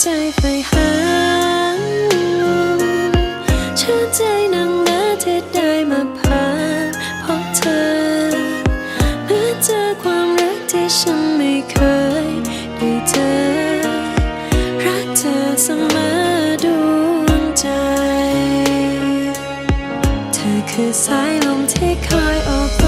ใจไปหาเชื่อใจนางนาที่ได้มาพาพบเธอเมื่อเจอความรักที่ฉันไม่เคยได้เจอ รักเธอเสมอดวงใจ เธอคือสายลมที่คอยออก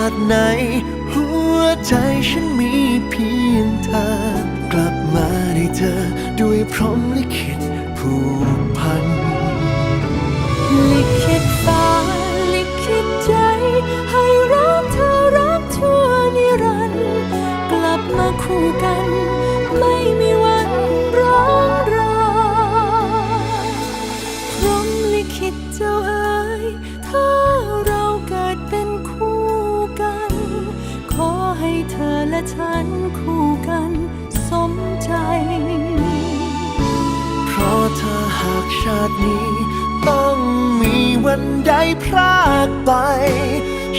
จะชาไหน หัวใจฉันมีเพียงเธอ กลับมาได้เจอด้วยพร้อมลิขิตันคู่กันสมใจ เพราะเธอหากชาตินี้ ต้องมีวันใดพรากไป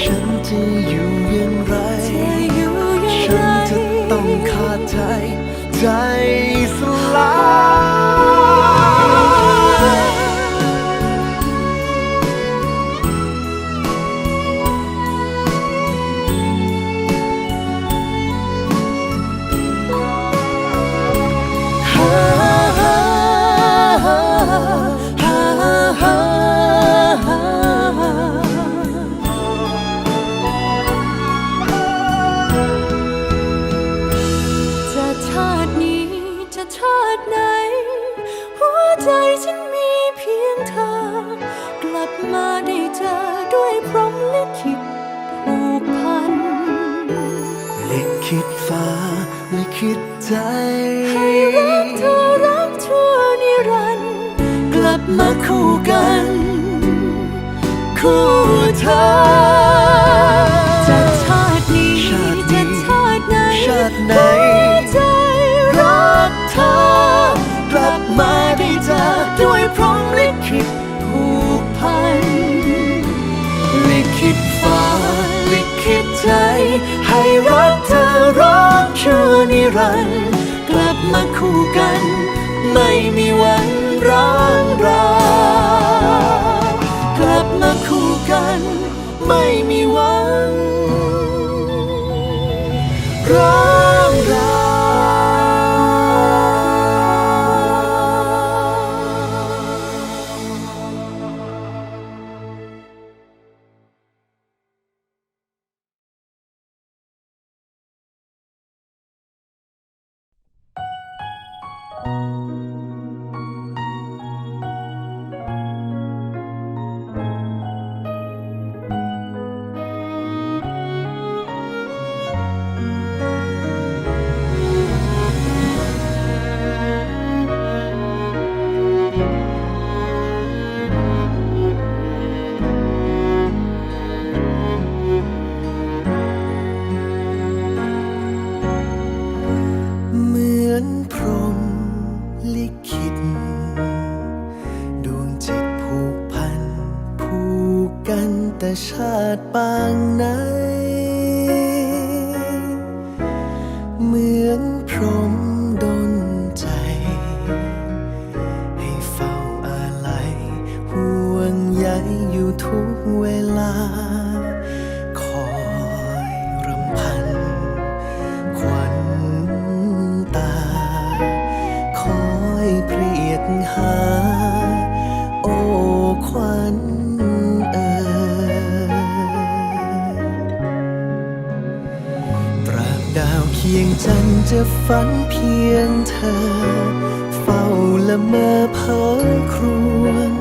ฉันจะอยู่อย่างไรจะอยู่อย่างฉันจะต้องขาดใจ ใจสลาย ลิขิตผูกพันลิขิตฟ้าลิขิตใจ ให้รักเธอรักชั่วนิรันดร์กลับมาคู่กัน คู่เธอจะชาตินี้ชาตินี้จะชาติไหนชาติไหนหัวใจรัรักกเธอกลับมาได้ รักเธอรักชั่วนิรันดร์กลับมาคู่กัน ไม่มีวันร้างรากลับมาคู่กัน ไม่มีวันร้าง ลิขิตดวงจิตผูกพันผูกกันแต่ชาติปางไหน จะฝันเพียงเธอ เฝ้าละเมอเพ้อครวญ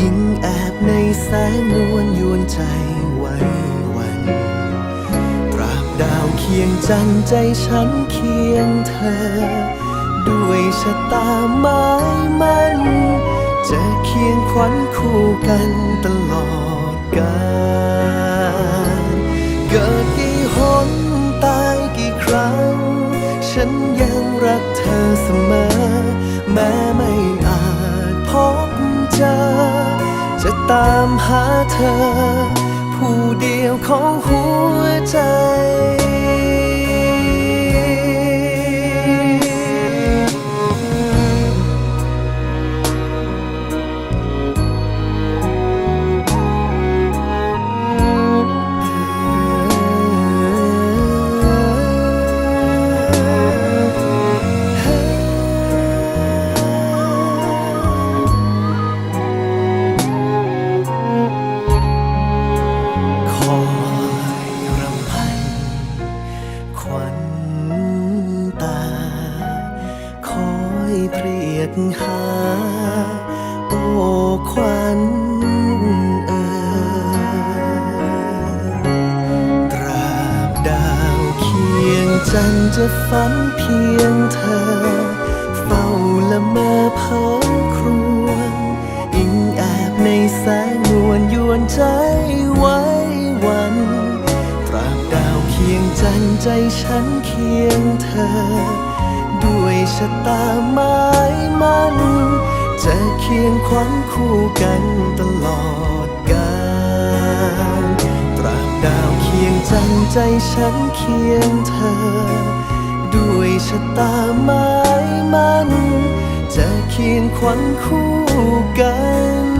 ยิ่งแอบในแสงนวลยวนใจไว้วันตราบดาวเคียงจันใจฉันเคียงเธอ ด้วยชะตาไม้มันจะเคียงขวัญคู่กันตลอดกาล กเธอเสมอ แม้ไม่อาจพบเจอ จะตามหาเธอ ผู้เดียวของหัวใจ ใจฉันเคียงเธอ ด้วยชะตาไม้มัน จะเคียงขวัญคู่กัน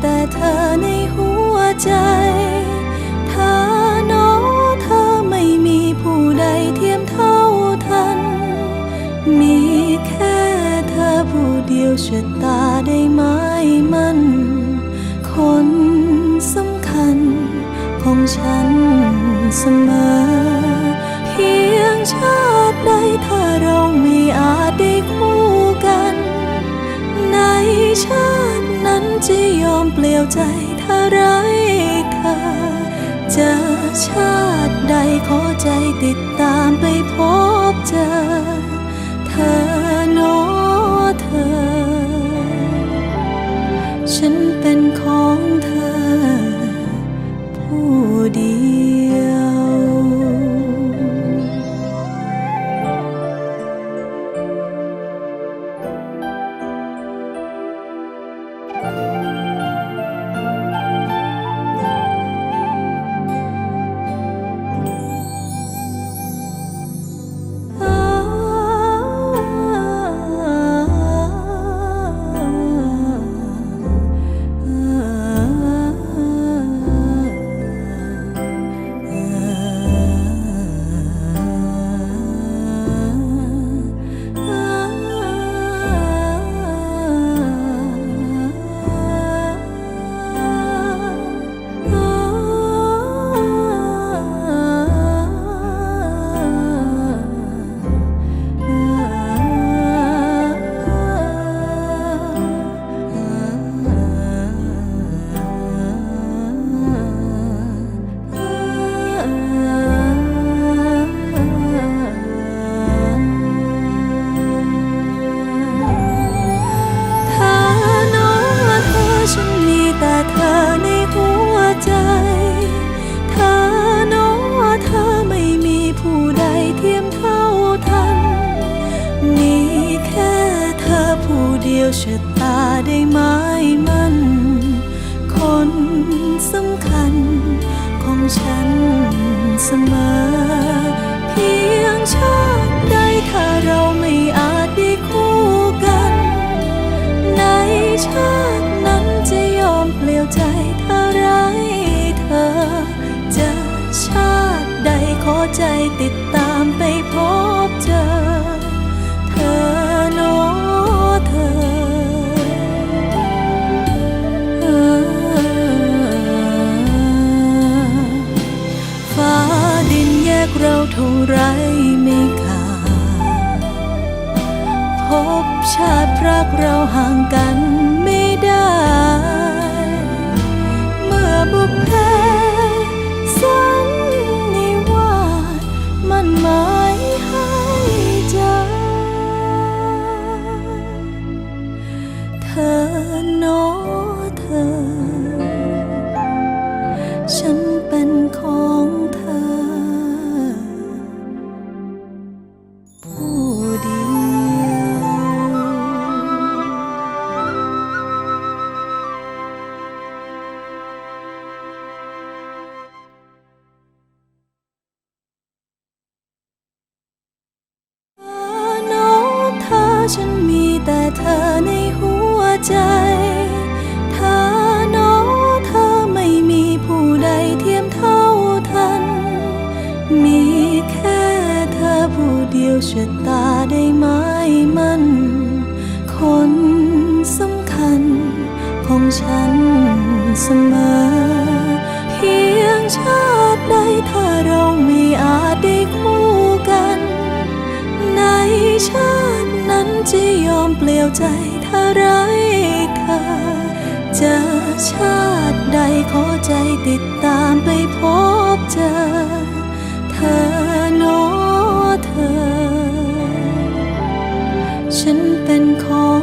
แต่เธอในหัวใจ ถ้าน้อเธอไม่มีผู้ใดเทียมเท่าทัน มีแค่เธอผู้เดียวชะตาได้ไหมมันคนสำคัญของฉันเสมอ ไรเธอเจอชาติใดขอใจติดตามไปพบเจอ เธอโนเธอ ฉันเป็นของเธอ ผู้ดี ใดขอใจติดตามไปพบเจอ เธอโนเธอฟ้าดินแยกเราเท่าไรไม่ขาดพบชาติรักเราห่างกัน จอชาติใดขอใจติดตามไปพบเจอ เธอโนเธอ ฉันเป็นของ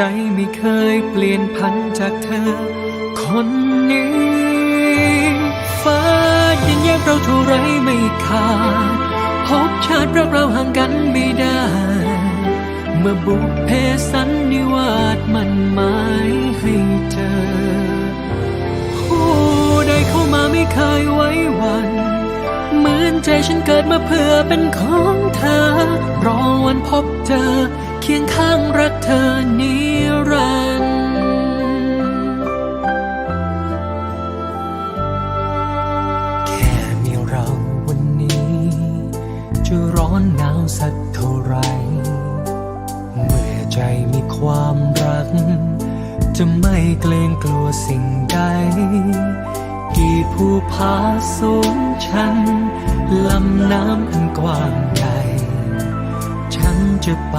ใจไม่เคยเปลี่ยนพันจากเธอ คนนี้ฟ้าดินแยกเราเท่าไรไม่ขาดพบชาติรักเราห่างกันไม่ได้ เมื่อบุพเพสันนิวาสมันหมายให้เจอผู้ใดเข้ามาไม่เคยไว้วันเหมือนใจฉันเกิดมาเพื่อเป็นของเธอ รอวันพบเจอ คียงข้างรักเธอนิรันดร์แค่มีเราวันนี้ จะร้อนหนาวสักเท่าไร เมื่อใจมีความรัก จะไม่เกรงกลัวสิ่งใด กี่ภูผาสูงชัน ลำน้ำอันกว้างใหญ่ ฉันจะไป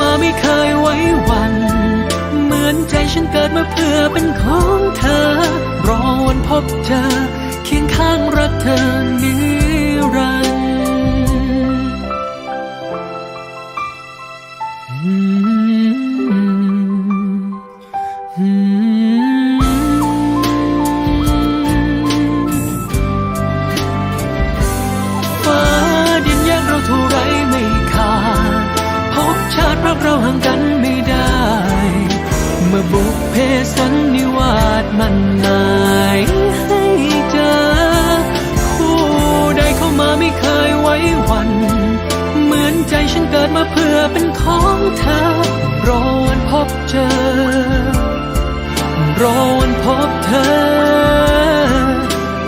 มาไม่เคยไว้วัน เหมือนใจฉันเกิดมาเพื่อเป็นของเธอ รอวันพบเธอ เคียงข้างรักเธอนี้ กเราห่างกันไม่ได้ เมื่อบุกเพสันนิวาสมันหมายให้เจอ คู่ใดเข้ามาไม่เคยไว้วัน เหมือนใจฉันเกิดมาเพื่อเป็นของเธอ รอวันพบเจอ รอวันพบเธอ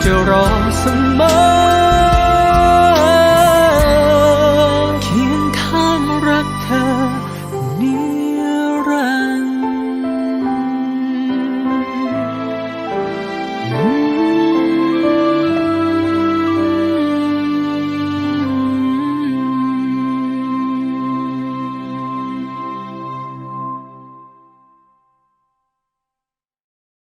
จะรอเสมอ